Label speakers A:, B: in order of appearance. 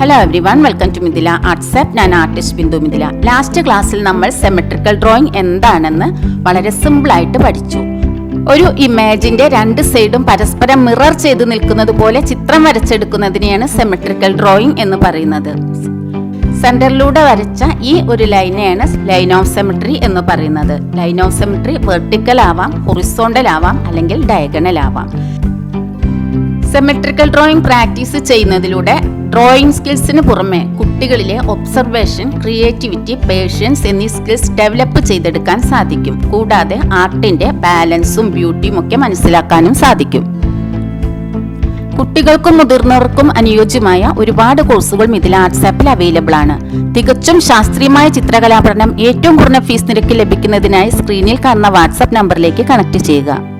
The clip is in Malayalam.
A: Hello everyone welcome to Mithila arts app ഞാൻ ആർട്ടിസ്റ്റ് ബിന്ദു മിഥില. ലാസ്റ്റ് ക്ലാസ്സിൽ നമ്മൾ സെമെട്രിക്കൽ ഡ്രോയിങ് എന്താണെന്ന് വളരെ സിമ്പിൾ ആയിട്ട് പഠിച്ചു. ഒരു ഇമേജിന്റെ രണ്ട് സൈഡും പരസ്പരം മിറർ ചെയ്ത് നിൽക്കുന്നത് പോലെ ചിത്രം വരച്ചെടുക്കുന്നതിനെയാണ് സെമെട്രിക്കൽ ഡ്രോയിങ് എന്ന് പറയുന്നത്. സെന്ററിലൂടെ വരച്ച ഈ ഒരു ലൈനെയാണ് ലൈൻ ഓഫ് സെമിട്രി എന്ന് പറയുന്നത്. ലൈൻ ഓഫ് സെമിട്രി വെർട്ടിക്കൽ ആവാം ഹൊറിസോണ്ടൽ ആവാം അല്ലെങ്കിൽ ഡയഗണൽ ആവാം. സെമെട്രിക്കൽ ഡ്രോയിങ് പ്രാക്ടീസ് ചെയ്യുന്നതിലൂടെ ഡ്രോയിങ് സ്കിൽസിന് പുറമെ കുട്ടികളിലെ ഒബ്സർവേഷൻ ക്രിയേറ്റിവിറ്റി പേഷ്യൻസ് എന്നീ സ്കിൽസ് ഡെവലപ്പ് ചെയ്തെടുക്കാൻ സാധിക്കും. കൂടാതെ ആർട്ടിന്റെ ബാലൻസും ബ്യൂട്ടിയും ഒക്കെ മനസ്സിലാക്കാനും സാധിക്കും. കുട്ടികൾക്കും മുതിർന്നവർക്കും അനുയോജ്യമായ ഒരുപാട് കോഴ്സുകൾ മിഥില ആർട്സ് ആപ്പിൽ അവൈലബിൾ ആണ്. തികച്ചും ശാസ്ത്രീയമായ ചിത്രകലാ പഠനം ഏറ്റവും കുറഞ്ഞ ഫീസ് നിരക്കിൽ ലഭിക്കുന്നതിനായി സ്ക്രീനിൽ കാണുന്ന വാട്സാപ്പ് നമ്പറിലേക്ക് കണക്ട് ചെയ്യുക.